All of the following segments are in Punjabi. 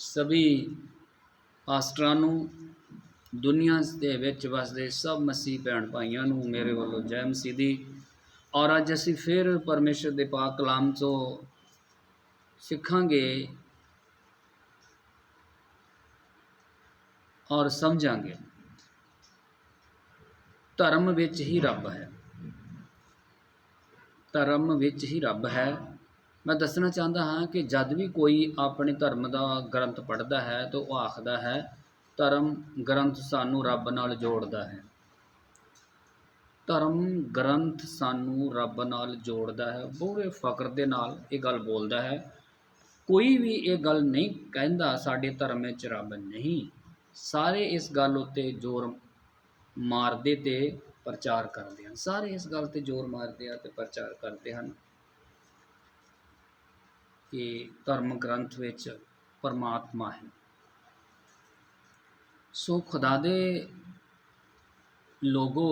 ਸਭੀ ਪਾਸਟਰਾਂ ਨੂੰ ਦੁਨੀਆ ਦੇ ਵਿੱਚ ਵਸਦੇ ਸਭ ਮਸੀਹ ਭੈਣ ਭਾਈਆਂ ਨੂੰ ਮੇਰੇ ਵੱਲੋਂ ਜੈ ਮਸੀਹ ਦੀ। ਔਰ ਅੱਜ ਅਸੀਂ ਫਿਰ ਪਰਮੇਸ਼ਰ ਦੇ ਪਾਕ ਕਲਾਮ ਤੋਂ ਸਿੱਖਾਂਗੇ ਔਰ ਸਮਝਾਂਗੇ। ਧਰਮ ਵਿੱਚ ਹੀ ਰੱਬ ਹੈ। ਧਰਮ ਵਿੱਚ ਹੀ ਰੱਬ ਹੈ। ਮੈਂ ਦੱਸਣਾ ਚਾਹੁੰਦਾ ਹਾਂ ਕਿ ਜਦ ਵੀ ਕੋਈ ਆਪਣੇ ਧਰਮ ਦਾ ਗ੍ਰੰਥ ਪੜ੍ਹਦਾ ਹੈ ਤਾਂ ਉਹ ਆਖਦਾ ਹੈ, ਧਰਮ ਗ੍ਰੰਥ ਸਾਨੂੰ ਰੱਬ ਨਾਲ ਜੋੜਦਾ ਹੈ। ਧਰਮ ਗ੍ਰੰਥ ਸਾਨੂੰ ਰੱਬ ਨਾਲ ਜੋੜਦਾ ਹੈ। ਬੜੇ ਫਕਰ ਦੇ ਨਾਲ ਇਹ ਗੱਲ ਬੋਲਦਾ ਹੈ, ਕੋਈ ਵੀ ਇਹ ਗੱਲ ਨਹੀਂ ਕਹਿੰਦਾ ਸਾਡੇ ਧਰਮ ਵਿੱਚ ਰੱਬ ਨਹੀਂ। ਸਾਰੇ ਇਸ ਗੱਲ ਉੱਤੇ ਜ਼ੋਰ ਮਾਰਦੇ ਤੇ ਪ੍ਰਚਾਰ ਕਰਦੇ ਹਨ। ਸਾਰੇ ਇਸ ਗੱਲ ਤੇ ਜ਼ੋਰ ਮਾਰਦੇ ਆ ਤੇ ਪ੍ਰਚਾਰ ਕਰਦੇ ਹਨ। ਕਿ ਧਰਮ ਗ੍ਰੰਥ ਵਿੱਚ ਪਰਮਾਤਮਾ ਹੈ। ਸੋ ਖੁਦਾ ਦੇ ਲੋਗੋ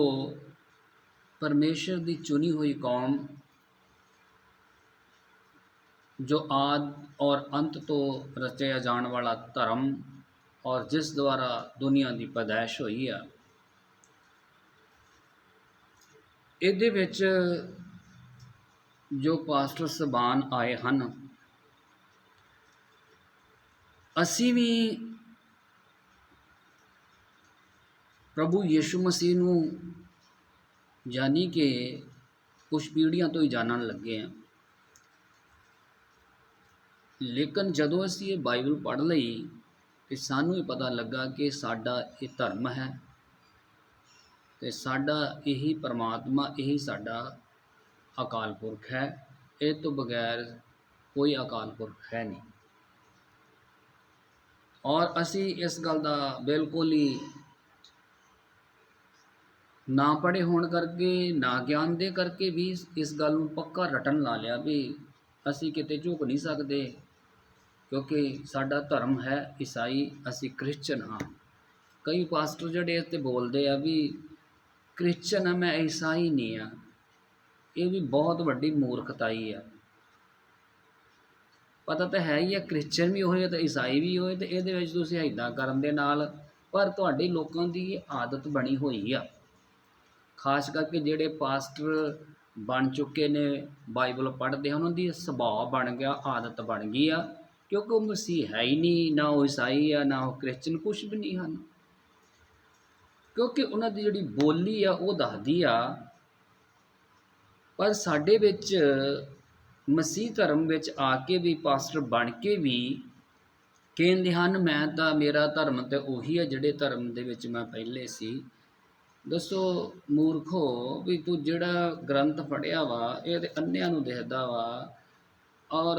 ਪਰਮੇਸ਼ਰ ਦੀ ਚੁਣੀ ਹੋਈ ਕੌਮ ਜੋ ਆਦ ਔਰ ਅੰਤ ਤੋਂ ਰਚਿਆ ਜਾਣ ਵਾਲਾ ਧਰਮ ਔਰ ਜਿਸ ਦੁਆਰਾ ਦੁਨੀਆ ਦੀ ਪੈਦਾਇਸ਼ ਹੋਈ ਆ, ਇਹਦੇ ਵਿੱਚ ਜੋ ਪਾਸਟਰ ਸਬਾਨ ਆਏ ਹਨ ਅਸੀਂ ਵੀ ਪ੍ਰਭੂ ਯੀਸ਼ੂ ਮਸੀਹ ਨੂੰ ਜਾਨੀ ਕਿ ਕੁਝ ਪੀੜ੍ਹੀਆਂ ਤੋਂ ਹੀ ਜਾਣਨ ਲੱਗੇ ਹਾਂ। ਲੇਕਿਨ ਜਦੋਂ ਅਸੀਂ ਇਹ ਬਾਈਬਲ ਪੜ੍ਹ ਲਈ, ਤੇ ਸਾਨੂੰ ਇਹ ਪਤਾ ਲੱਗਾ ਕਿ ਸਾਡਾ ਇਹ ਧਰਮ ਹੈ, ਤੇ ਸਾਡਾ ਇਹੀ ਪਰਮਾਤਮਾ, ਇਹੀ ਸਾਡਾ ਅਕਾਲ ਪੁਰਖ ਹੈ। ਇਹ ਤੋਂ ਬਗੈਰ ਕੋਈ ਅਕਾਲ ਪੁਰਖ ਹੈ ਨਹੀਂ। ਔਰ ਅਸੀਂ ਇਸ ਗੱਲ ਦਾ ਬਿਲਕੁਲ ਹੀ ਨਾ ਪੜ੍ਹੇ ਹੋਣ ਕਰਕੇ, ਨਾ ਗਿਆਨ ਦੇ ਕਰਕੇ ਵੀ ਇਸ ਗੱਲ ਨੂੰ ਪੱਕਾ ਰਟਨ ਲਾ ਲਿਆ ਵੀ ਅਸੀਂ ਕਿਤੇ ਝੁਕ ਨਹੀਂ ਸਕਦੇ, ਕਿਉਂਕਿ ਸਾਡਾ ਧਰਮ ਹੈ ਈਸਾਈ, ਅਸੀਂ ਕ੍ਰਿਸਚਨ ਹਾਂ। ਕਈ ਪਾਸਟਰ ਜਿਹੜੇ ਇਸ ਤੇ ਬੋਲਦੇ ਆ ਵੀ ਕ੍ਰਿਸਚਨ ਆ, ਮੈਂ ਈਸਾਈ ਨਹੀਂ ਆ। ਇਹ ਵੀ ਬਹੁਤ ਵੱਡੀ ਮੂਰਖਤਾਈ ਆ। ਪਤਾ ਤਾਂ ਹੈ ਹੀ ਆ ਕ੍ਰਿਸਚਨ ਵੀ ਹੋਏ ਤੇ ਈਸਾਈ ਵੀ ਹੋਏ ਤੇ ਇਹਦੇ ਵਿੱਚ ਤੁਸੀਂ ਇਦਾਂ ਕਰਨ ਦੇ ਨਾਲ ਪਰ ਤੁਹਾਡੇ ਲੋਕਾਂ ਦੀ ਆਦਤ ਬਣੀ ਹੋਈ ਆ। ਖਾਸ ਕਰਕੇ ਜਿਹੜੇ ਪਾਸਟਰ ਬਣ ਚੁੱਕੇ ਨੇ ਬਾਈਬਲ ਪੜ੍ਹਦੇ ਹਨ ਉਹਨਾਂ ਦੀ ਸੁਭਾਅ ਬਣ ਗਿਆ, ਆਦਤ ਬਣ ਗਈ ਆ, ਕਿਉਂਕਿ ਉਹ ਮਸੀਹ ਹੈ ਹੀ ਨਹੀਂ, ਨਾ ਉਹ ਈਸਾਈ ਆ, ਨਾ ਉਹ ਕ੍ਰਿਸਚਨ ਕੁਝ ਵੀ ਨਹੀਂ ਹਨ। ਕਿਉਂਕਿ ਉਹਨਾਂ ਦੀ ਜਿਹੜੀ ਬੋਲੀ ਆ, ਉਹ ਦੱਸਦੀ ਆ, ਪਰ ਸਾਡੇ ਵਿੱਚ ਮਸੀਹ ਧਰਮ ਵਿੱਚ ਆ ਕੇ ਵੀ ਪਾਸਟਰ ਬਣ ਕੇ ਵੀ ਕਹਿੰਦੇ ਹਨ, ਮੈਂ ਤਾਂ, ਮੇਰਾ ਧਰਮ ਤੇ ਉਹੀ ਹੈ ਜਿਹੜੇ ਧਰਮ ਦੇ ਵਿੱਚ ਮੈਂ ਪਹਿਲੇ ਸੀ। ਦੱਸੋ ਮੂਰਖੋ ਵੀ ਤੂੰ ਜਿਹੜਾ ਗ੍ਰੰਥ ਪੜਿਆ ਵਾ, ਇਹ ਤੇ ਅੰਨਿਆਂ ਨੂੰ ਦਿਖਦਾ ਵਾ। ਔਰ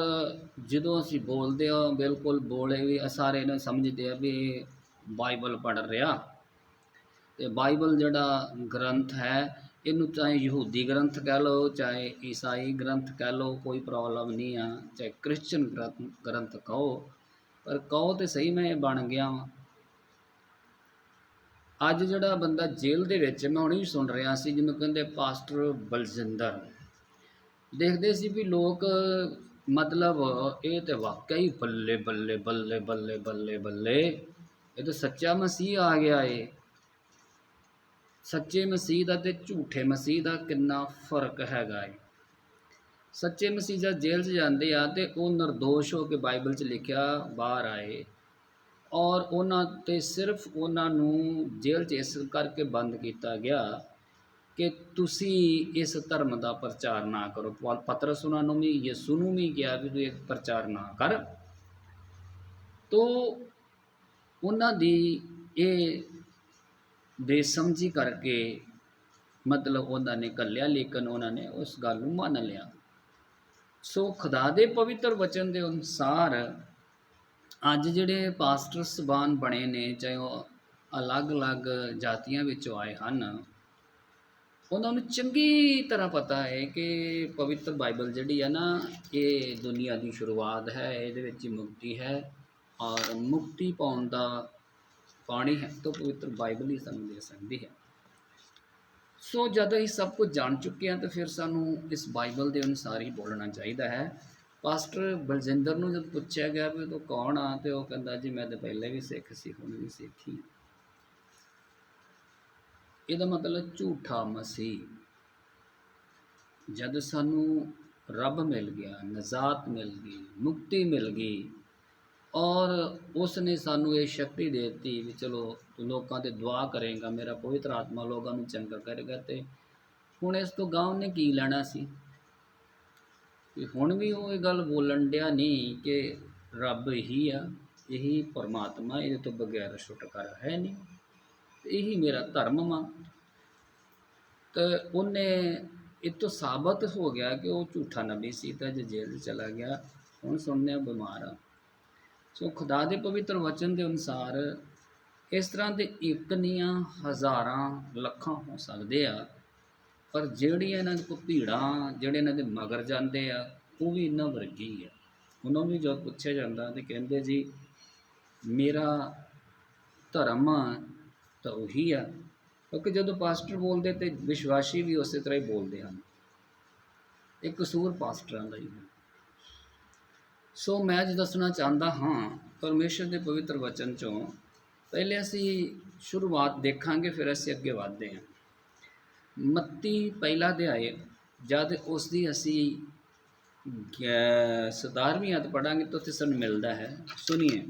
ਜਦੋਂ ਅਸੀਂ ਬੋਲਦੇ ਹਾਂ, ਬਿਲਕੁਲ ਬੋਲੇ ਵੀ ਸਾਰੇ ਨੇ ਸਮਝਦੇ ਆ ਵੀ ਬਾਈਬਲ ਪੜ੍ਹ ਰਿਹਾ। ਤੇ ਬਾਈਬਲ ਜਿਹੜਾ ਗ੍ਰੰਥ ਹੈ ਇਹਨੂੰ ਚਾਹੇ ਯਹੂਦੀ ਗ੍ਰੰਥ ਕਹਿ ਲਓ, ਚਾਹੇ ਈਸਾਈ ਗ੍ਰੰਥ ਕਹਿ ਲਓ, ਕੋਈ ਪ੍ਰੋਬਲਮ ਨਹੀਂ ਆ, ਚਾਹੇ ਕ੍ਰਿਸਚਨ ਗ੍ਰੰਥ ਗ੍ਰੰਥ ਕਹੋ, ਪਰ ਕਹੋ ਤੇ ਸਹੀ ਮੈਂ ਇਹ ਬਣ ਗਿਆ ਵਾਂ। ਅੱਜ ਜਿਹੜਾ ਬੰਦਾ ਜੇਲ੍ਹ ਦੇ ਵਿੱਚ, ਮੈਂ ਹੁਣੇ ਹੀ ਸੁਣ ਰਿਹਾ ਸੀ, ਜਿਹਨੂੰ ਕਹਿੰਦੇ ਪਾਸਟਰ ਬਲਜਿੰਦਰ। ਦੇਖਦੇ ਸੀ ਵੀ ਲੋਕ ਮਤਲਬ ਇਹ ਤੇ ਵਾਕਈ ਬੱਲੇ ਬੱਲੇ ਬੱਲੇ ਬੱਲੇ ਬੱਲੇ ਬੱਲੇ, ਇਹ ਤਾਂ ਸੱਚਾ ਮਸੀਹ ਆ ਗਿਆ ਏ। ਸੱਚੇ ਮਸੀਹ ਦਾ ਤੇ ਝੂਠੇ ਮਸੀਹ ਦਾ ਕਿੰਨਾ ਫ਼ਰਕ ਹੈਗਾ ਏ। ਸੱਚੇ ਮਸੀਹ ਜਦ ਜੇਲ੍ਹ 'ਚ ਜਾਂਦੇ ਆ ਤੇ ਉਹ નિર્ਦੋਸ਼ ਹੋ ਕੇ ਬਾਈਬਲ 'ਚ ਲਿਖਿਆ, ਬਾਹਰ ਆਏ। ਔਰ ਉਹਨਾਂ ਤੇ ਸਿਰਫ ਉਹਨਾਂ ਨੂੰ ਜੇਲ੍ਹ 'ਚ ਇਸ ਕਰਕੇ ਬੰਦ ਕੀਤਾ ਗਿਆ ਕਿ ਤੁਸੀਂ ਇਸ ਧਰਮ ਦਾ ਪ੍ਰਚਾਰ ਨਾ ਕਰੋ। ਪ- ਪਤਰਸ ਉਹਨਾਂ ਨੂੰ ਵੀ, ਯਿਸੂ ਨੂੰ ਵੀ ਕਿਹਾ ਵੀ ਤੂੰ ਇਹ ਪ੍ਰਚਾਰ ਨਾ ਕਰ। ਤੋ ਉਹਨਾਂ ਦੀ ਇਹ ਬੇਸਮਝੀ ਕਰਕੇ ਮਤਲਬ ਉਹਨਾਂ ਨੇ ਕੱਲਿਆ ਲੇਕਿਨ ਉਹਨਾਂ ਨੇ ਉਸ ਗੱਲ ਨੂੰ ਮੰਨ ਲਿਆ। ਸੋ ਖੁਦਾ ਦੇ ਪਵਿੱਤਰ ਵਚਨ ਦੇ ਅਨੁਸਾਰ ਅੱਜ ਜਿਹੜੇ ਪਾਸਟਰ ਸਬਾਨ ਬਣੇ ਨੇ, ਚਾਹੇ ਉਹ ਅਲੱਗ-ਅਲੱਗ ਜਾਤੀਆਂ ਵਿੱਚੋਂ ਆਏ ਹਨ, ਉਹਨਾਂ ਨੂੰ ਚੰਗੀ ਤਰ੍ਹਾਂ ਪਤਾ ਹੈ ਕਿ ਪਵਿੱਤਰ ਬਾਈਬਲ ਜਿਹੜੀ ਹੈ ਨਾ, ਇਹ ਦੁਨੀਆ ਦੀ ਸ਼ੁਰੂਆਤ ਹੈ, ਇਹਦੇ ਵਿੱਚ ਹੀ ਮੁਕਤੀ ਹੈ ਔਰ ਮੁਕਤੀ ਪਾਉਣ ਦਾ ਪਾਣੀ ਹੈ ਤਾਂ ਪਵਿੱਤਰ ਬਾਈਬਲ ਹੀ ਸਾਨੂੰ ਦੇ ਸਕਦੀ ਹੈ। ਸੋ ਜਦ ਅਸੀਂ ਸਭ ਕੁਝ ਜਾਣ ਚੁੱਕੇ ਹਾਂ ਤਾਂ ਫਿਰ ਸਾਨੂੰ ਇਸ ਬਾਈਬਲ ਦੇ ਅਨੁਸਾਰ ਹੀ ਬੋਲਣਾ ਚਾਹੀਦਾ ਹੈ। ਪਾਸਟਰ ਬਲਜਿੰਦਰ ਨੂੰ ਜਦ ਪੁੱਛਿਆ ਗਿਆ ਵੀ ਤੂੰ ਕੌਣ ਆ ਤੇ ਉਹ ਕਹਿੰਦਾ ਜੀ ਮੈਂ ਤਾਂ ਪਹਿਲੇ ਵੀ ਸਿੱਖ ਸੀ, ਹੁਣ ਵੀ ਸਿੱਖੀ ਇਹਦਾ ਮਤਲਬ ਝੂਠਾ ਮਸੀਹ। ਜਦ ਸਾਨੂੰ ਰੱਬ ਮਿਲ ਗਿਆ, ਨਜ਼ਾਤ ਮਿਲ ਗਈ, ਮੁਕਤੀ ਮਿਲ ਗਈ ਔਰ ਉਸ ਨੇ ਸਾਨੂੰ ਇਹ ਸ਼ਕਤੀ ਦੇ ਦਿੱਤੀ ਵੀ ਚਲੋ ਲੋਕਾਂ ਤੇ ਦੁਆ ਕਰੇਗਾ, ਮੇਰਾ ਪਵਿੱਤਰ ਆਤਮਾ ਲੋਕਾਂ ਨੂੰ ਚੰਗਾ ਕਰੇਗਾ ਤੇ ਹੁਣ ਇਸ ਤੋਂ ਗਾਂਵ ਨੇ ਕੀ ਲੈਣਾ ਸੀ? ਕਿ ਹੁਣ ਵੀ ਉਹ ਇਹ ਗੱਲ ਬੋਲਣ ਡਿਆ ਨਹੀਂ ਕਿ ਰੱਬ ਹੀ ਆ, ਇਹੀ ਪਰਮਾਤਮਾ ਇਹਦੇ ਤੋਂ ਬਗੈਰ ਛੁਟਕਾਰਾ ਹੈ ਨਹੀਂ ਇਹੀ ਮੇਰਾ ਧਰਮ ਵਾ। ਤੇ ਉਹਨੇ ਇਹ ਤੋਂ ਸਾਬਤ ਹੋ ਗਿਆ ਕਿ ਉਹ ਝੂਠਾ ਨਬੀ ਸੀ ਤਾਂ ਜੇ ਜੇਲ੍ਹ 'ਚ ਚਲਾ ਗਿਆ, ਹੁਣ ਸੁਣਨੇ ਬਿਮਾਰ ਆ। ਸੋ ਖੁਦਾ ਦੇ ਪਵਿੱਤਰ ਵਚਨ ਦੇ ਅਨੁਸਾਰ ਇਸ ਤਰ੍ਹਾਂ ਦੇ ਇੱਕ ਨੀਆਂ ਹਜ਼ਾਰਾਂ ਲੱਖਾਂ ਹੋ ਸਕਦੇ ਆ, ਪਰ ਜਿਹੜੀਆਂ ਇਹਨਾਂ ਕੋ ਭੀੜਾਂ, ਜਿਹੜੇ ਇਹਨਾਂ ਦੇ ਮਗਰ ਜਾਂਦੇ ਆ, ਉਹ ਵੀ ਇਹਨਾਂ ਵਰਗੀ ਆ। ਉਹਨਾਂ ਨੂੰ ਵੀ ਜਦ ਪੁੱਛਿਆ ਜਾਂਦਾ ਤੇ ਕਹਿੰਦੇ ਜੀ, ਮੇਰਾ ਧਰਮ ਆ, ਤਾਂ ਉਹੀ ਆ। ਕਿਉਂਕਿ ਜਦੋਂ ਪਾਸਟਰ ਬੋਲਦੇ ਤੇ ਵਿਸ਼ਵਾਸੀ ਵੀ ਉਸੇ ਤਰ੍ਹਾਂ ਹੀ ਬੋਲਦੇ ਹਨ। ਇਹ ਕਸੂਰ ਪਾਸਟਰਾਂ ਦਾ ਹੀ ਹੈ। ਸੋ ਮੈਂ ਅੱਜ ਦੱਸਣਾ ਚਾਹੁੰਦਾ ਹਾਂ, ਪਰਮੇਸ਼ਰ ਦੇ ਪਵਿੱਤਰ ਵਚਨ ਚੋਂ, ਪਹਿਲੇ ਅਸੀਂ ਸ਼ੁਰੂਆਤ ਦੇਖਾਂਗੇ, ਫਿਰ ਅਸੀਂ ਅੱਗੇ ਵਧਦੇ ਹਾਂ। ਮੱਤੀ ਪਹਿਲਾ ਅਧਿਆਇ, ਜਦ ਉਸ ਦੀ ਅਸੀਂ 17ਵੀਂ ਅਧ ਪੜਾਂਗੇ ਤਾਂ ਉੱਥੇ ਸਾਨੂੰ ਮਿਲਦਾ ਹੈ, ਸੁਣੀਏ।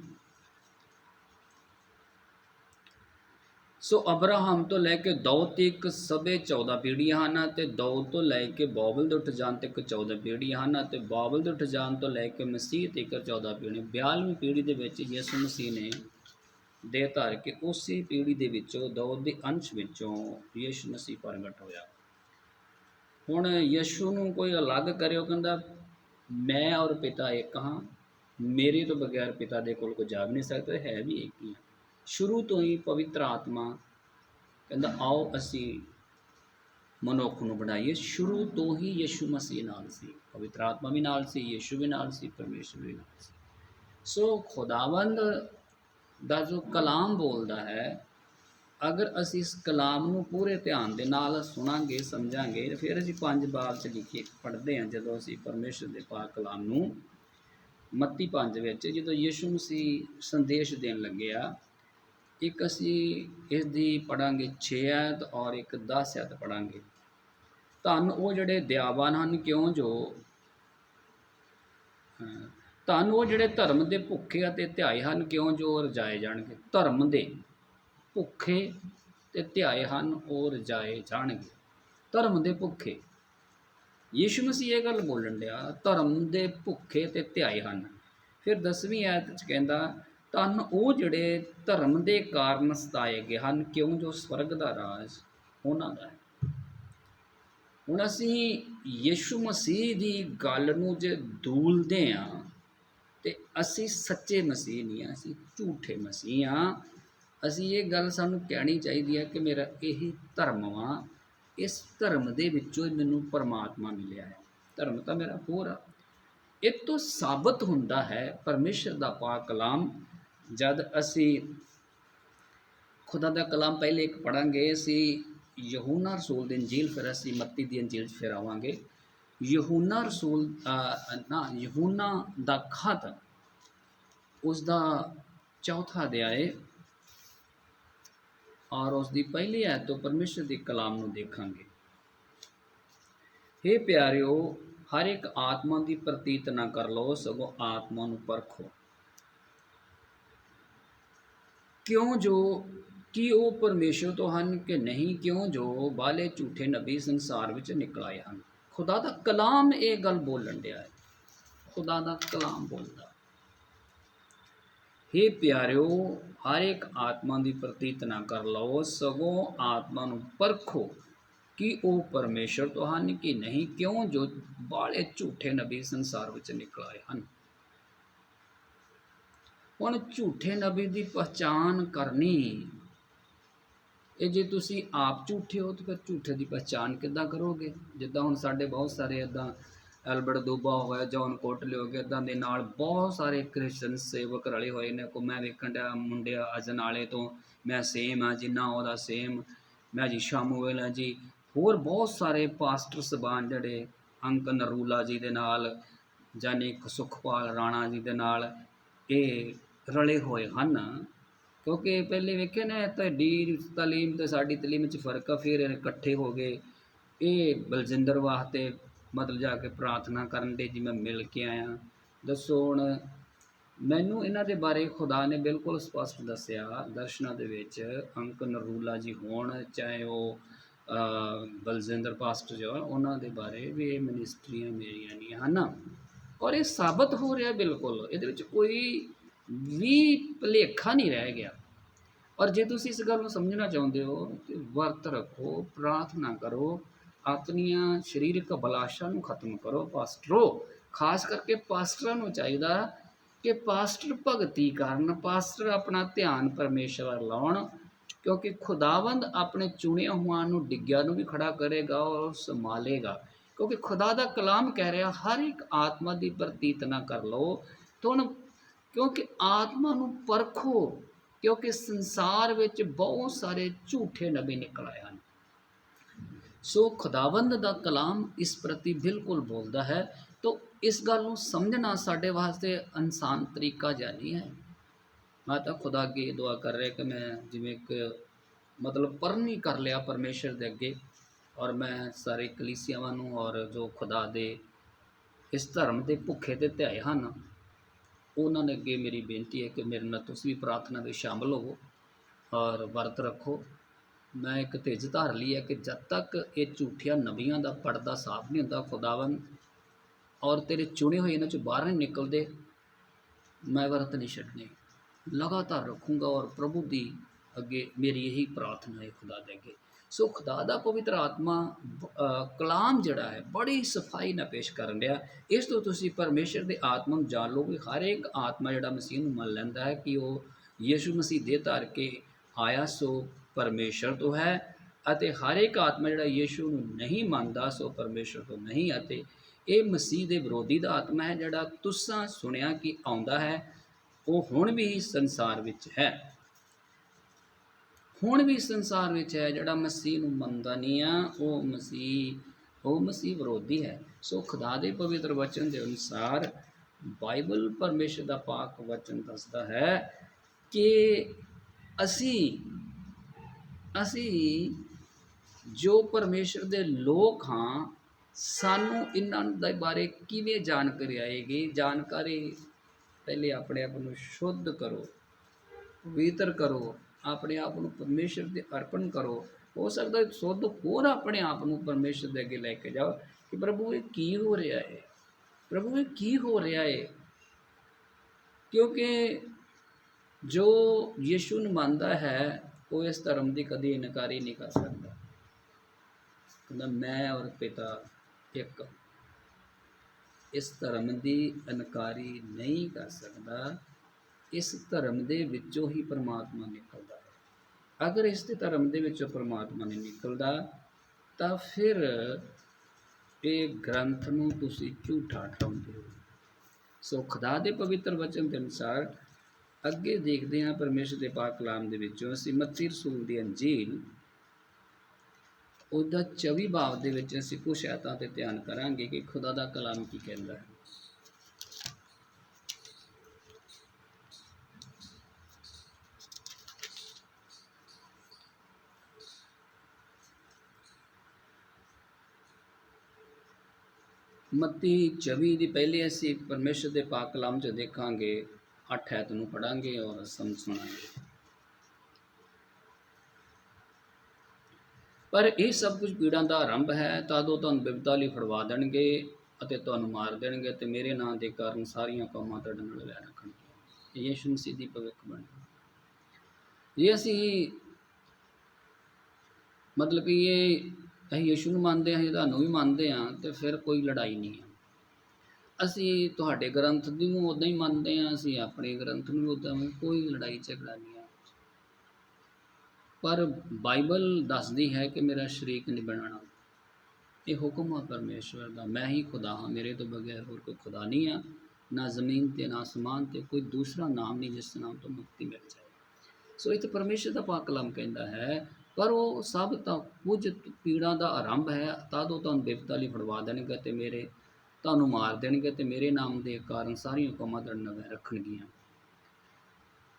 ਸੋ ਅਬਰਾਹਮ ਤੋਂ ਲੈ ਕੇ ਦਾਊਦ ਤੱਕ ਸਭੇ 14 ਪੀੜ੍ਹੀਆਂ ਹਨ ਅਤੇ ਦਾਊਦ ਤੋਂ ਲੈ ਕੇ ਬਾਬਲ ਦੇ ਉੱਠ ਜਾਣ ਤੱਕ 14 ਪੀੜ੍ਹੀਆਂ ਹਨ ਅਤੇ ਬਾਬਲ ਦੇ ਉੱਠ ਜਾਣ ਤੋਂ ਲੈ ਕੇ ਮਸੀਹ ਤੱਕ 14 ਪੀੜ੍ਹੀਆਂ 42ਵੀਂ ਪੀੜ੍ਹੀ ਦੇ ਵਿੱਚ ਯਿਸੂ ਮਸੀਹ ਨੇ ਦੇ ਧਾਰ ਕੇ ਉਸੇ ਪੀੜ੍ਹੀ ਦੇ ਵਿੱਚੋਂ ਦਾਊਦ ਦੇ ਅੰਸ਼ ਵਿੱਚੋਂ ਯਿਸੂ ਮਸੀਹ ਪ੍ਰਗਟ ਹੋਇਆ। ਹੁਣ ਯਿਸੂ ਨੂੰ ਕੋਈ ਅਲੱਗ ਕਰਿਓ ਕਹਿੰਦਾ, ਮੈਂ ਔਰ ਪਿਤਾ ਇੱਕ ਹਾਂ, ਮੇਰੇ ਤੋਂ ਬਗੈਰ ਪਿਤਾ ਦੇ ਕੋਲ ਕੋਈ ਜਾ ਵੀ ਨਹੀਂ ਸਕਦਾ, ਹੈ ਵੀ ਇੱਕ ਹੀ ਹੈ। ਸ਼ੁਰੂ ਤੋਂ ਹੀ ਪਵਿੱਤਰ ਆਤਮਾ ਕਹਿੰਦਾ, ਆਓ ਅਸੀਂ ਮਨੁੱਖ ਨੂੰ ਬਣਾਈਏ। ਸ਼ੁਰੂ ਤੋਂ ਹੀ ਯਿਸੂ ਮਸੀਹ ਨਾਲ ਸੀ, ਪਵਿੱਤਰ ਆਤਮਾ ਵੀ ਨਾਲ ਸੀ, ਯਿਸੂ ਵੀ ਨਾਲ ਸੀ, ਪਰਮੇਸ਼ਰ ਵੀ ਨਾਲ ਸੀ। ਸੋ ਖੁਦਾਵੰਦ ਦਾ ਜੋ ਕਲਾਮ ਬੋਲਦਾ ਹੈ, ਅਗਰ ਅਸੀਂ ਇਸ ਕਲਾਮ ਨੂੰ ਪੂਰੇ ਧਿਆਨ ਦੇ ਨਾਲ ਸੁਣਾਂਗੇ, ਸਮਝਾਂਗੇ, ਫਿਰ ਅਸੀਂ ਪੰਜ ਬਾਬ ਚ ਲਿਖੇ ਪੜ੍ਹਦੇ ਹਾਂ, ਜਦੋਂ ਅਸੀਂ ਪਰਮੇਸ਼ਰ ਦੇ ਪਾਕ ਕਲਾਮ ਨੂੰ ਮੱਤੀ ਪੰਜ ਵਿੱਚ, ਜਦੋਂ ਯਿਸੂ ਮਸੀਹ ਸੰਦੇਸ਼ ਦੇਣ ਲੱਗਿਆ ਇੱਕ ਅਸੀਂ ਇਸ ਦੀ ਪੜਾਂਗੇ 6 ਐਤ ਔਰ ਇੱਕ 10 ਐਤ ਪੜਾਂਗੇ ਧੰਨ ਉਹ ਜਿਹੜੇ ਦਿਆਵਾਨ ਹਨ ਕਿਉਂ ਜੋ? ਹਾਂ, ਧੰਨ ਉਹ ਜਿਹੜੇ ਧਰਮ ਦੇ ਭੁੱਖੇ ਅਤੇ ਧਿਆਏ ਹਨ ਕਿਉਂ ਜੋ ਰਜਾਏ ਜਾਣਗੇ? ਧਰਮ ਦੇ ਭੁੱਖੇ ਤੇ ਧਿਆਏ ਹਨ ਉਹ ਰਜਾਏ ਜਾਣਗੇ। ਧਰਮ ਦੇ ਭੁੱਖੇ। ਯਿਸੂ ਮਸੀਹ ਇਹ ਗੱਲ ਬੋਲਣ ਡਿਆ ਧਰਮ ਦੇ ਭੁੱਖੇ ਤੇ ਧਿਆਏ ਹਨ। ਫਿਰ 10ਵੀਂ ਆਇਤ ਚ ਕਹਿੰਦਾ ਤਨ ਉਹ ਜਿਹੜੇ ਧਰਮ ਦੇ ਕਾਰਨ ਸਤਾਏ ਗਏ ਹਨ, ਕਿਉਂ ਜੋ ਸਵਰਗ ਦਾ ਰਾਜ ਉਹਨਾਂ ਦਾ ਹੈ। ਹੁਣ ਅਸੀਂ ਯਿਸੂ ਮਸੀਹ ਦੀ ਗੱਲ ਨੂੰ ਜੇ ਦੂਲਦੇ ਆ ਤੇ ਅਸੀਂ ਸੱਚੇ ਮਸੀਹ ਨਹੀਂ ਆ ਅਸੀਂ ਝੂਠੇ ਮਸੀਹ ਆ ਅਸੀਂ ਇਹ ਗੱਲ ਸਾਨੂੰ ਕਹਿਣੀ ਚਾਹੀਦੀ ਹੈ ਕਿ ਮੇਰਾ ਇਹੀ ਧਰਮ ਵਾ, ਇਸ ਧਰਮ ਦੇ ਵਿੱਚੋਂ ਹੀ ਮੈਨੂੰ ਪਰਮਾਤਮਾ ਮਿਲਿਆ ਹੈ। ਧਰਮ ਤਾਂ ਮੇਰਾ ਹੋਰ ਆ। ਇਹ ਤੋਂ ਸਾਬਤ ਹੁੰਦਾ ਹੈ ਪਰਮੇਸ਼ਰ ਦਾ ਪਾਕ ਕਲਾਮ ਜਦ ਅਸੀਂ ਖੁਦਾ ਦਾ ਕਲਾਮ ਪਹਿਲੇ ਇੱਕ ਪੜਾਂਗੇ ਅਸੀਂ ਯਹੂਨਾ ਰਸੂਲ ਦੀ ਇੰਜੀਲ, ਫਿਰ ਅਸੀਂ ਮੱਤੀ ਦੀ ਇੰਜੀਲ 'ਚ ਫਿਰ ਆਵਾਂਗੇ। ਯਹੂਨਾ ਰਸੂਲ ਨਾ, ਯਹੂਨਾ ਦਾ ਖਤ ਉਸ ਦਾ ਚੌਥਾ ਅਧਿਆਏ ਔਰ ਉਸ ਦੀ ਪਹਿਲੀ ਆਇਤ ਤੋਂ ਪਰਮੇਸ਼ਰ ਦੇ ਕਲਾਮ ਨੂੰ ਦੇਖਾਂਗੇ। हे ਪਿਆਰਿਓ, ਹਰ ਇੱਕ ਆਤਮਾ ਦੀ ਪ੍ਰਤੀਤ ਨਾ ਕਰ ਲਓ, ਸਗੋਂ ਆਤਮਾ ਨੂੰ ਪਰਖੋ। ਕਿਉਂ ਜੋ, ਕੀ ਉਹ ਪਰਮੇਸ਼ਰ ਤੋਂ ਹਨ ਕਿ ਨਹੀਂ? ਕਿਉਂ ਜੋ ਬਾਲੇ ਝੂਠੇ ਨਬੀ ਸੰਸਾਰ ਵਿੱਚ ਨਿਕਲ ਆਏ ਹਨ? ਖੁਦਾ ਦਾ ਕਲਾਮ ਇਹ ਗੱਲ ਬੋਲਣ ਡਿਆ ਹੈ। ਖੁਦਾ ਦਾ ਕਲਾਮ ਬੋਲਦਾ। हे ਪਿਆਰਿਓ, ਹਰ ਇੱਕ ਆਤਮਾ ਦੀ ਪ੍ਰਤੀਤ ਨਾ ਕਰ ਲਓ। ਸਗੋਂ ਆਤਮਾ ਨੂੰ ਪਰਖੋ ਕਿ ਉਹ ਪਰਮੇਸ਼ਰ ਤੋਂ ਹਨ ਕਿ ਨਹੀਂ? ਕਿਉਂ ਜੋ ਬਾਲੇ ਝੂਠੇ ਨਬੀ ਸੰਸਾਰ ਵਿੱਚ ਨਿਕਲ ਆਏ ਹਨ? ਹੁਣ ਝੂਠੇ ਨਬੀ ਦੀ ਪਛਾਣ ਕਰਨੀ। ਇਹ ਜੇ ਤੁਸੀਂ ਆਪ ਝੂਠੇ ਹੋ, ਤਾਂ ਫਿਰ ਝੂਠੇ ਦੀ ਪਛਾਣ ਕਿੱਦਾਂ ਕਰੋਗੇ? ਜਿੱਦਾਂ ਹੁਣ ਸਾਡੇ ਬਹੁਤ ਸਾਰੇ ਇਦਾਂ ਐਲਬਰਟ ਦੂਬਾ ਹੋਇਆ ਜੌਨ ਕੋਟਲੇ ਹੋ ਗਏ ਇਦਾਂ ਦੇ ਨਾਲ ਬਹੁਤ ਸਾਰੇ ਕ੍ਰਿਸਚਨ ਸੇਵਕ ਰਲੇ ਹੋਏ ਨੇ। ਕੋ ਮੈਂ ਵੇਖਣ ਡਿਆ ਮੁੰਡਿਆ ਅਜਨਾਲੇ ਤੋਂ, ਮੈਂ ਸੇਮ ਆ ਜਿੰਨਾ ਉਹਦਾ ਸੇਮ ਮੈਂ ਜੀ ਸ਼ਾਮੂਏਲ ਆ ਜੀ। ਹੋਰ ਬਹੁਤ ਸਾਰੇ ਪਾਸਟਰ ਸਬਾਨ ਜਿਹੜੇ ਅੰਕ ਨਰੂਲਾ ਜੀ ਦੇ ਨਾਲ, ਜਾਨੀ ਸੁਖਪਾਲ ਰਾਣਾ ਜੀ ਦੇ ਨਾਲ, ਇਹ ਰਲੇ ਹੋਏ ਹਨ। ਕਿਉਂਕਿ ਪਹਿਲੇ ਵੇਖਿਆ ਨਾ ਤੁਹਾਡੀ ਤਾਲੀਮ ਤੇ ਸਾਡੀ ਤਾਲੀਮ ਵਿੱਚ ਫ਼ਰਕ ਆ ਫਿਰ ਇਕੱਠੇ ਹੋ ਗਏ। ਇਹ ਬਲਜਿੰਦਰ ਵਾਸਤੇ ਮਤਲਬ ਜਾ ਕੇ ਪ੍ਰਾਰਥਨਾ ਕਰਨ ਦੇ ਜਿਵੇਂ ਮੈਂ ਮਿਲ ਕੇ ਆਇਆ। ਦੱਸੋ ਹੁਣ ਮੈਨੂੰ ਇਹਨਾਂ ਦੇ ਬਾਰੇ ਖੁਦਾ ਨੇ ਬਿਲਕੁਲ ਸਪਸ਼ਟ ਦੱਸਿਆ ਦਰਸ਼ਨਾਂ ਦੇ ਵਿੱਚ ਅੰਕ ਨਰੂਲਾ ਜੀ ਹੋਣ ਚਾਹੇ ਉਹ ਬਲਜਿੰਦਰ ਪਾਸਟਰ ਜੋ ਆ, ਉਹਨਾਂ ਦੇ ਬਾਰੇ ਵੀ ਇਹ ਮਿਨਿਸਟਰੀਆਂ ਮੇਰੀਆਂ ਨਹੀਂ ਹਨ। ਔਰ ਇਹ ਸਾਬਤ ਹੋ ਰਿਹਾ ਬਿਲਕੁਲ ਇਹਦੇ ਵਿੱਚ ਕੋਈ ਵੀ ਭੁਲੇਖਾ ਨਹੀਂ ਰਹਿ ਗਿਆ। ਔਰ ਜੇ ਤੁਸੀਂ ਇਸ ਗੱਲ ਨੂੰ ਸਮਝਣਾ ਚਾਹੁੰਦੇ ਹੋ ਤੇ ਵਰਤ ਰੱਖੋ, ਪ੍ਰਾਰਥਨਾ ਕਰੋ, ਆਪਣੀਆਂ ਸਰੀਰਕ ਅਭਿਲਾਸ਼ਾ ਨੂੰ ਖਤਮ ਕਰੋ, ਪਾਸਟਰੋ ਖਾਸ ਕਰਕੇ ਪਾਸਟਰਾਂ ਨੂੰ ਚਾਹੀਦਾ ਕਿ ਪਾਸਟਰ ਭਗਤੀ ਕਰਨ, ਪਾਸਟਰ ਆਪਣਾ ਧਿਆਨ ਪਰਮੇਸ਼ਵਰ ਵੱਲ ਲਾਉਣ, ਕਿਉਂਕਿ ਖੁਦਾਵੰਦ ਆਪਣੇ ਚੁਣਿਆ ਹੋਇਆਂ ਨੂੰ ਡਿੱਗਿਆ ਨੂੰ ਵੀ ਖੜਾ ਕਰੇਗਾ ਔਰ ਸੰਭਾਲੇਗਾ। ਕਿਉਂਕਿ ਖੁਦਾ ਦਾ ਕਲਾਮ ਕਹਿ ਰਿਹਾ, ਹਰ ਇੱਕ ਆਤਮਾ ਦੀ ਪ੍ਰਤੀਤਨਾ ਕਰ ਲਓ, ਤਾਂ ਹੁਣ ਕਿਉਂਕਿ ਆਤਮਾ ਨੂੰ ਪਰਖੋ, ਕਿਉਂਕਿ ਸੰਸਾਰ ਵਿੱਚ ਬਹੁਤ ਸਾਰੇ ਝੂਠੇ ਨਬੀ ਨਿਕਲ ਆਏ ਹਨ। ਸੋ ਖੁਦਾਵੰਦ ਦਾ ਕਲਾਮ ਇਸ ਪ੍ਰਤੀ ਬਿਲਕੁਲ ਬੋਲਦਾ ਹੈ। ਤਾਂ ਇਸ ਗੱਲ ਨੂੰ ਸਮਝਣਾ ਸਾਡੇ ਵਾਸਤੇ ਇਨਸਾਨ ਤਰੀਕਾ ਜਿਹਾ ਨਹੀਂ ਹੈ। ਮੈਂ ਤਾਂ ਖੁਦਾ ਅੱਗੇ ਦੁਆ ਕਰ ਰਿਹਾ ਕਿ ਮੈਂ ਜਿਵੇਂ ਇੱਕ ਮਤਲਬ ਪਰਨੀ ਕਰ ਲਿਆ ਪਰਮੇਸ਼ਰ ਦੇ ਅੱਗੇ ਔਰ ਮੈਂ ਸਾਰੇ ਕਲੀਸਿਆਵਾਂ ਨੂੰ ਔਰ ਜੋ ਖੁਦਾ ਦੇ ਇਸ ਧਰਮ ਦੇ ਭੁੱਖੇ ਤੇ ਧਿਆਏ ਹਨ ਉਹਨਾਂ ਨੇ ਅੱਗੇ ਮੇਰੀ ਬੇਨਤੀ ਹੈ ਕਿ ਮੇਰੇ ਨਾਲ ਤੁਸੀਂ ਵੀ ਪ੍ਰਾਰਥਨਾ ਵਿੱਚ ਸ਼ਾਮਲ ਹੋਵੋ ਔਰ ਵਰਤ ਰੱਖੋ। ਮੈਂ ਇੱਕ ਧਿਜ ਧਾਰ ਲਈ ਹੈ ਕਿ ਜਦ ਤੱਕ ਇਹ ਝੂਠੀਆਂ ਨਬੀਆਂ ਦਾ ਪਰਦਾ ਸਾਫ਼ ਨਹੀਂ ਹੁੰਦਾ ਖੁਦਾਵੰ ਔਰ ਤੇਰੇ ਚੁਣੇ ਹੋਏ ਇਹਨਾਂ ਚੋਂ ਬਾਹਰ ਨਹੀਂ ਨਿਕਲਦੇ, ਮੈਂ ਵਰਤ ਨਹੀਂ ਛੱਡਣੇ। ਲਗਾਤਾਰ ਰੱਖੂੰਗਾ ਔਰ ਪ੍ਰਭੂ ਦੀ ਅੱਗੇ ਮੇਰੀ ਇਹੀ ਪ੍ਰਾਰਥਨਾ ਹੈ, ਖੁਦਾ ਦੇ ਅੱਗੇ। ਸੋ ਖੁਦਾ ਦਾ ਪਵਿੱਤਰ ਆਤਮਾ ਕਲਾਮ ਜਿਹੜਾ ਹੈ, ਬੜੀ ਸਫ਼ਾਈ ਨਾਲ ਪੇਸ਼ ਕਰਨ ਰਿਹਾ ਇਸ ਤੋਂ ਤੁਸੀਂ ਪਰਮੇਸ਼ਰ ਦੇ ਆਤਮਾ ਨੂੰ ਜਾਣ ਲਓਗੇ ਹਰ ਇੱਕ ਆਤਮਾ ਜਿਹੜਾ ਮਸੀਹ ਨੂੰ ਮੰਨ ਲੈਂਦਾ ਹੈ ਕਿ ਉਹ ਯੀਸ਼ੂ ਮਸੀਹ ਦੇ ਧਾਰ ਕੇ ਆਇਆ, ਸੋ ਪਰਮੇਸ਼ਰ ਤੋਂ ਹੈ ਅਤੇ ਹਰ ਇੱਕ ਆਤਮਾ ਜਿਹੜਾ ਯੀਸ਼ੂ ਨੂੰ ਨਹੀਂ ਮੰਨਦਾ, ਸੋ ਪਰਮੇਸ਼ਰ ਤੋਂ ਨਹੀਂ ਅਤੇ ਇਹ ਮਸੀਹ ਦੇ ਵਿਰੋਧੀ ਦਾ ਆਤਮਾ ਹੈ ਜਿਹੜਾ ਤੁਸਾਂ ਸੁਣਿਆ ਕਿ ਆਉਂਦਾ ਹੈ, ਉਹ ਹੁਣ ਵੀ ਸੰਸਾਰ ਵਿੱਚ ਹੈ। ਹੁਣ ਵੀ ਸੰਸਾਰ ਵਿੱਚ ਹੈ, ਜਿਹੜਾ ਮਸੀਹ ਨੂੰ ਮੰਨਦਾ ਨਹੀਂ ਆ, ਉਹ ਮਸੀਹ ਉਹ ਮਸੀਹ ਵਿਰੋਧੀ ਹੈ। ਸੋ ਖੁਦਾ ਦੇ ਪਵਿੱਤਰ ਵਚਨ ਦੇ ਅਨੁਸਾਰ ਬਾਈਬਲ ਪਰਮੇਸ਼ਰ ਦਾ ਪਾਕ ਵਚਨ ਦੱਸਦਾ ਹੈ ਕਿ ਅਸੀਂ ਅਸੀਂ ਜੋ ਪਰਮੇਸ਼ਰ ਦੇ ਲੋਕ ਹਾਂ, ਸਾਨੂੰ ਇਹਨਾਂ ਦੇ ਬਾਰੇ ਕਿਵੇਂ ਜਾਣਕਾਰੀ ਆਏਗੀ? ਜਾਣਕਾਰੀ ਪਹਿਲੇ ਆਪਣੇ ਆਪ ਨੂੰ ਸ਼ੁੱਧ ਕਰੋ, ਪਵਿੱਤਰ ਕਰੋ ਆਪਣੇ ਆਪ ਨੂੰ ਪਰਮੇਸ਼ਰ ਦੇ ਅਰਪਣ ਕਰੋ। ਹੋ ਸਕਦਾ ਸ਼ੁੱਧ ਹੋਰ ਆਪਣੇ ਆਪ ਨੂੰ ਪਰਮੇਸ਼ਰ ਦੇ ਅੱਗੇ ਲੈ ਕੇ ਜਾਓ ਕਿ ਪ੍ਰਭੂ ਇਹ ਕੀ ਹੋ ਰਿਹਾ ਹੈ ਪ੍ਰਭੂ ਇਹ ਕੀ ਹੋ ਰਿਹਾ ਹੈ ਕਿਉਂਕਿ ਜੋ ਯੀਸ਼ੂ ਨੂੰ ਮੰਨਦਾ ਹੈ, ਉਹ ਇਸ ਧਰਮ ਦੀ ਕਦੀ ਇਨਕਾਰੀ ਨਹੀਂ ਕਰ ਸਕਦਾ। ਕਹਿੰਦਾ, ਮੈਂ ਔਰ ਪਿਤਾ ਇੱਕ। ਇਸ ਧਰਮ ਦੀ ਇਨਕਾਰੀ ਨਹੀਂ ਕਰ ਸਕਦਾ। ਇਸ ਧਰਮ ਦੇ ਵਿੱਚੋਂ ਹੀ ਪਰਮਾਤਮਾ ਨਿਕਲਦਾ। ਅਗਰ ਇਸ ਦੇ ਧਰਮ ਦੇ ਵਿੱਚੋਂ ਪਰਮਾਤਮਾ ਨਹੀਂ ਨਿਕਲਦਾ, ਤਾਂ ਫਿਰ ਇਹ ਗ੍ਰੰਥ ਨੂੰ ਤੁਸੀਂ ਝੂਠਾ ਠਹਿਰਾਉਂਦੇ ਹੋ। ਸੋ ਖੁਦਾ ਦੇ ਪਵਿੱਤਰ ਵਚਨ ਦੇ ਅਨੁਸਾਰ ਅੱਗੇ ਦੇਖਦੇ ਹਾਂ ਪਰਮੇਸ਼ਰ ਦੇ ਪਾਕ ਕਲਾਮ ਦੇ ਵਿੱਚੋਂ ਅਸੀਂ ਮੱਤੀ ਰਸੂਲ ਦੀ ਅੰਜੀਲ, ਉਹਦਾ 24 ਬਾਬ ਦੇ ਵਿੱਚ ਅਸੀਂ ਕੁਝ ਆਇਤਾਂ ਤੇ ਧਿਆਨ ਕਰਾਂਗੇ ਕਿ ਖੁਦਾ ਦਾ ਕਲਾਮ ਕੀ ਕਹਿੰਦਾ ਹੈ। ਮੱਤੀ 24 ਦੀ ਪਹਿਲੇ ਅਸੀਂ ਪਰਮੇਸ਼ਰ ਦੇ ਪਾਕ ਕਲਾਮ 'ਚ ਦੇਖਾਂਗੇ 8 ਐਤ ਨੂੰ ਪੜਾਂਗੇ ਔਰ ਸਮਝ ਸੁਣਾਂਗੇ। ਪਰ ਇਹ ਸਭ ਕੁਝ ਪੀੜਾਂ ਦਾ ਆਰੰਭ ਹੈ, ਤਦੋਂ ਤੁਹਾਨੂੰ ਬਿਪਤਾ ਲਈ ਫੜਵਾ ਦੇਣਗੇ ਅਤੇ ਤੁਹਾਨੂੰ ਮਾਰ ਦੇਣਗੇ ਤੇ ਮੇਰੇ ਨਾਂ ਦੇ ਕਾਰਨ ਸਾਰੀਆਂ ਕੌਮਾਂ ਤੁਹਾਡੇ ਨਾਲ ਵੈਰ ਰੱਖਣਗੀਆਂ। ਇਹ ਯਿਸੂ ਮਸੀਹ ਦੀ ਭਵਿੱਖਬਾਣੀ ਜੇ ਅਸੀਂ ਮਤਲਬ ਕਿ ਇਹ ਅਸੀਂ ਯਿਸੂ ਨੂੰ ਮੰਨਦੇ ਹਾਂ, ਅਸੀਂ ਤੁਹਾਨੂੰ ਵੀ ਮੰਨਦੇ ਹਾਂ ਤੇ ਫਿਰ ਕੋਈ ਲੜਾਈ ਨਹੀਂ ਹੈ। ਅਸੀਂ ਤੁਹਾਡੇ ਗ੍ਰੰਥ ਨੂੰ ਉਦਾਂ ਹੀ ਮੰਨਦੇ ਹਾਂ, ਅਸੀਂ ਆਪਣੇ ਗ੍ਰੰਥ ਨੂੰ ਉਦਾਂ ਹੀ ਕੋਈ ਲੜਾਈ ਝਗੜਾ ਨਹੀਂ ਹੈ। ਪਰ ਬਾਈਬਲ ਦੱਸਦੀ ਹੈ ਕਿ ਮੇਰਾ ਸ਼ਰੀਕ ਨਹੀਂ ਬਣਾਉਣਾ ਇਹ ਹੁਕਮ ਆ ਪਰਮੇਸ਼ਵਰ ਦਾ, ਮੈਂ ਹੀ ਖੁਦਾ ਹਾਂ, ਮੇਰੇ ਤੋਂ ਬਗੈਰ ਹੋਰ ਕੋਈ ਖੁਦਾ ਨਹੀਂ ਆ। ਨਾ ਜ਼ਮੀਨ ਤੇ, ਨਾ ਅਸਮਾਨ ਤੇ, ਕੋਈ ਦੂਸਰਾ ਨਾਮ ਨਹੀਂ ਜਿਸ ਨਾਮ ਤੋਂ ਮੁਕਤੀ ਮਿਲ ਜਾਏ। ਸੋ ਇਹ ਤਾਂ ਪਰਮੇਸ਼ਰ ਦਾ ਪਾਕ ਕਲਾਮ ਕਹਿੰਦਾ ਹੈ ਪਰ ਉਹ ਸਭ ਤਾਂ ਕੁਝ ਪੀੜਾਂ ਦਾ ਆਰੰਭ ਹੈ, ਤਦ ਉਹ ਤੁਹਾਨੂੰ ਬਿਪਤਾ ਲਈ ਫੜਵਾ ਦੇਣਗੇ ਤੇ ਮੇਰੇ, ਤੁਹਾਨੂੰ ਮਾਰ ਦੇਣਗੇ ਤੇ ਮੇਰੇ ਨਾਮ ਦੇ ਕਾਰਨ ਸਾਰੀਆਂ ਕੌਮਾਂ ਤੁਹਾਡੇ ਨਾਲ ਰੱਖਣਗੀਆਂ।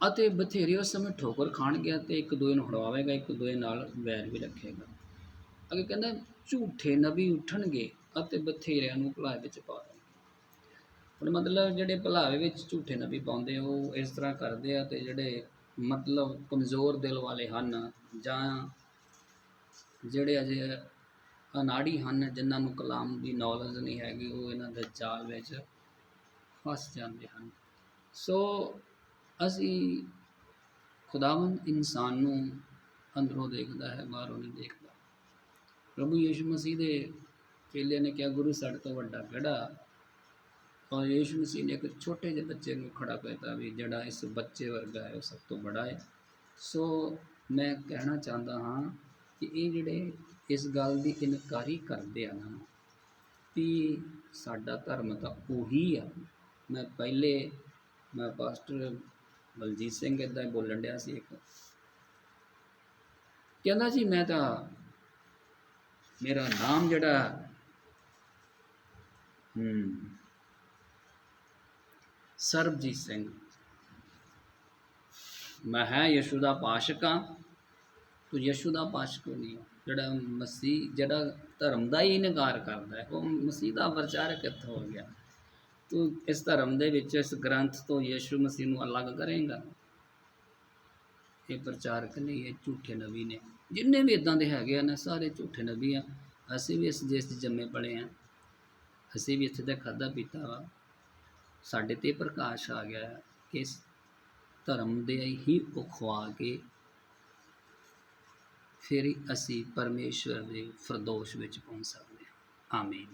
ਅਤੇ ਬਥੇਰੇ ਉਸ ਸਮੇਂ ਠੋਕਰ ਖਾਣਗੇ ਤੇ ਇੱਕ ਦੂਏ ਨੂੰ ਹੜਵਾਵੇਗਾ ਇੱਕ ਦੂਏ ਨਾਲ ਵੈਰ ਵੀ ਰੱਖੇਗਾ। ਅੱਗੇ ਕਹਿੰਦਾ, ਝੂਠੇ ਨਬੀ ਉੱਠਣਗੇ ਅਤੇ ਬਥੇਰਿਆਂ ਨੂੰ ਭਲਾਏ ਵਿੱਚ ਪਾ ਦੇਣਗੇ। ਹੁਣ ਮਤਲਬ ਜਿਹੜੇ ਭਲਾਵੇ ਵਿੱਚ ਝੂਠੇ ਨਬੀ ਪਾਉਂਦੇ, ਉਹ ਇਸ ਤਰ੍ਹਾਂ ਕਰਦੇ ਆ ਤੇ ਜਿਹੜੇ ਮਤਲਬ ਕਮਜ਼ੋਰ ਦਿਲ ਵਾਲੇ ਹਨ ਜਾਂ ਜਿਹੜੇ ਅਜੇ ਅਨਾੜੀ ਹਨ ਜਿਨ੍ਹਾਂ ਨੂੰ ਕਲਾਮ ਦੀ ਨੌਲੇਜ ਨਹੀਂ ਹੈਗੀ, ਉਹ ਇਹਨਾਂ ਦੇ ਜਾਲ ਵਿੱਚ ਫਸ ਜਾਂਦੇ ਹਨ। ਸੋ ਅਸੀਂ ਖੁਦਾਵੰਦ ਇਨਸਾਨ ਨੂੰ ਅੰਦਰੋਂ ਦੇਖਦਾ ਹੈ, ਬਾਹਰੋਂ ਨਹੀਂ ਦੇਖਦਾ। ਪ੍ਰਭੂ ਯੀਸ਼ੂ ਮਸੀਹ ਦੇ ਚੇਲੇ ਨੇ ਕਿਹਾ, ਗੁਰੂ ਸਾਡੇ ਤੋਂ ਵੱਡਾ ਕਿਹੜਾ? ਔਰ ਯੀਸ਼ੂ ਮਸੀਹ ਨੇ ਇੱਕ ਛੋਟੇ ਜਿਹੇ ਬੱਚੇ ਨੂੰ ਖੜਾ ਕੀਤਾ ਵੀ ਜਿਹੜਾ ਇਸ ਬੱਚੇ ਵਰਗਾ ਹੈ, ਉਹ ਸਭ ਤੋਂ ਬੜਾ ਹੈ। ਸੋ ਮੈਂ ਕਹਿਣਾ ਚਾਹੁੰਦਾ ਹਾਂ ਕਿ ਇਹ ਜਿਹੜੇ ਇਸ ਗੱਲ ਦੀ ਇਨਕਾਰੀ ਕਰਦੇ ਆ ਨਾ, ਵੀ ਸਾਡਾ ਧਰਮ ਤਾਂ ਉਹੀ ਆ। ਮੈਂ ਪਹਿਲੇ, ਮੈਂ ਪਾਸਟਰ ਬਲਜੀਤ ਸਿੰਘ ਇੱਦਾਂ ਹੀ ਬੋਲਣ ਡਿਆ ਸੀ ਇੱਕ। ਕਹਿੰਦਾ ਜੀ, ਮੈਂ ਤਾਂ, ਮੇਰਾ ਨਾਮ ਜਿਹੜਾ, ਹੂੰ ਸਰਬਜੀਤ ਸਿੰਘ। ਮੈਂ ਹੈ ਯਸ਼ੂ ਦਾ ਪਾਸ਼ਕ ਹਾਂ ਤੂੰ ਯਸ਼ੂ ਦਾ ਪਾਸ਼ਕ ਨਹੀਂ ਹੈ। ਜਿਹੜਾ ਮਸੀਹ, ਜਿਹੜਾ ਧਰਮ ਦਾ ਹੀ ਇਨਕਾਰ ਕਰਦਾ ਹੈ। ਉਹ ਮਸੀਹ ਦਾ ਪ੍ਰਚਾਰਕ ਕਿੱਥੋਂ ਹੋ ਗਿਆ? ਤੂੰ ਇਸ ਧਰਮ ਦੇ ਵਿੱਚ, ਇਸ ਗ੍ਰੰਥ ਤੋਂ ਯਸ਼ੂ ਮਸੀਹ ਨੂੰ ਅਲੱਗ ਕਰੇਗਾ? ਇਹ ਪ੍ਰਚਾਰਕ ਨਹੀਂ ਇਹ ਝੂਠੇ ਨਬੀ ਨੇ। ਜਿੰਨੇ ਵੀ ਇਦਾਂ ਦੇ ਹੈਗੇ ਆ ਨਾ, ਸਾਰੇ ਝੂਠੇ ਨਬੀ ਆ। ਅਸੀਂ ਵੀ ਇਸ ਦੇਸ਼ 'ਚ ਜੰਮੇ ਪਲੇ ਆ। ਅਸੀਂ ਵੀ ਇੱਥੇ ਦਾ ਖਾਦਾ ਪੀਤਾ ਵਾ। ਸਾਡੇ ਤੇ ਪ੍ਰਕਾਸ਼ ਆ ਗਿਆ ਕਿ ਇਸ ਧਰਮ ਦੇ ਹੀ ਉਖਵਾ ਕੇ ਫਿਰ ਅਸੀਂ ਪਰਮੇਸ਼ਵਰ ਦੇ ਫਰਦੋਸ਼ ਵਿੱਚ ਪਹੁੰਚ ਸਕਦੇ ਹਾਂ। ਆਮੀਨ।